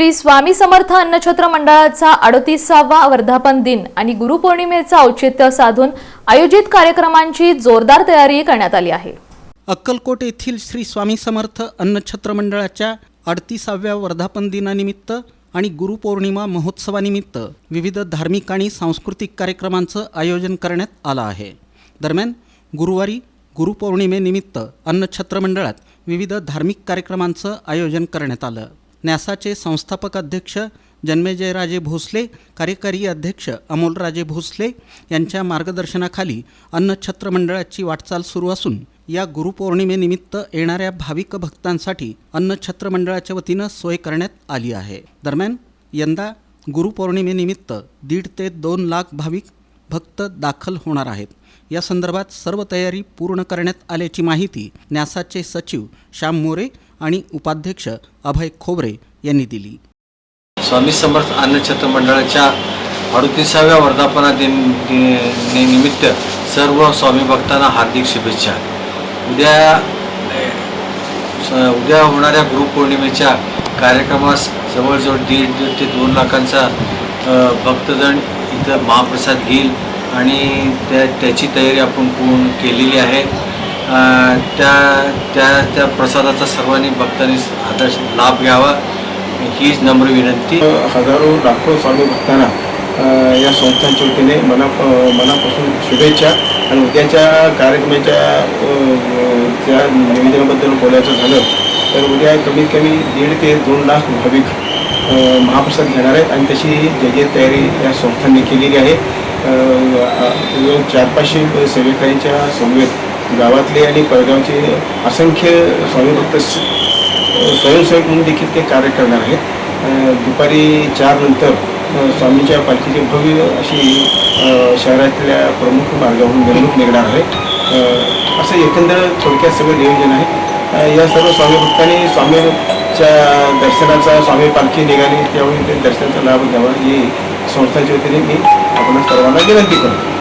श्री स्वामी समर्थ अन्नछत्र मंडळाचा अडतीसावा वर्धापन दिन आणि गुरुपौर्णिमेचं औचित्य साधून आयोजित कार्यक्रमांची जोरदार तयारी करण्यात आली आहे. अक्कलकोट येथील श्री स्वामी समर्थ अन्नछत्र मंडळाच्या अडतीसाव्या वर्धापन दिनानिमित्त आणि गुरुपौर्णिमा महोत्सवानिमित्त विविध धार्मिक आणि सांस्कृतिक कार्यक्रमांचं आयोजन करण्यात आलं आहे. दरम्यान गुरुवारी गुरुपौर्णिमेनिमित्त अन्नछत्र मंडळात विविध धार्मिक कार्यक्रमांचं आयोजन करण्यात आलं. न्यासाचे संस्थापक अध्यक्ष जन्मेजयराजे भोसले कार्यकारी अध्यक्ष अमोलराजे भोसले यांच्या मार्गदर्शनाखाली अन्नछत्र मंडळाची वाटचाल सुरू असून या गुरुपौर्णिमेनिमित्त येणाऱ्या भाविक भक्तांसाठी अन्नछत्र मंडळाच्या वतीनं सोय करण्यात आली आहे. दरम्यान यंदा गुरुपौर्णिमेनिमित्त दीड ते दोन लाख भाविक भक्त दाखल होणार आहेत. या संदर्भात सर्व तयारी पूर्ण करण्यात आल्याची माहिती न्यासाचे सचिव श्याम मोरे आणि उपाध्यक्ष अभय खोबरे यांनी दिली. स्वामी समर्थ अन्नछत्र मंडळाच्या अडतीसाव्या वर्धापना दिन निमित्त सर्व स्वामी भक्तांना हार्दिक शुभेच्छा. उद्या उद्या होणाऱ्या गुरुपौर्णिमेच्या कार्यक्रमास जवळजवळ दीड दीड ते दोन लाखांचा भक्तजण इथं महाप्रसाद घेईल आणि त्या त्याची तयारी आपण पूर्ण केलेली आहे. त्या त्या त्या प्रसादाचा सर्वांनी भक्तांनी आदर्श लाभ घ्यावा. हीच नम्र विनंती. हजारो लाखो स्वामी भक्तांना या संस्थांच्या वतीने मना मनापासून शुभेच्छा आणि उद्याच्या कार्यक्रमाच्या त्या निवेदनाबद्दल बोलायचं झालं तर उद्या कमीत कमी दीड ते दोन लाख भाविक महाप्रसाद घेणार आहेत आणि तशी जे तयारी या संस्थांनी केलेली आहे. चार पाचशे सेवेकऱ्यांच्या समवेत गावातले आणि परगावचे असंख्य स्वामी भक्त स्वयंसेवक म्हणून देखील ते कार्य करणार आहेत. दुपारी चार नंतर स्वामीच्या पालखीची भव्य अशी शहरातल्या प्रमुख मार्गावरून मिरवणूक निघणार आहे. असं एकंदर थोडक्यात सगळं नियोजन आहे. या सर्व स्वामी भक्तांनी स्वामीच्या दर्शनाचा स्वामी पालखी निघाली त्यावेळी ते दर्शनाचा लाभ घ्यावा ही संस्थांच्या वतीने मी आपण सर्वांना विनंती करतो.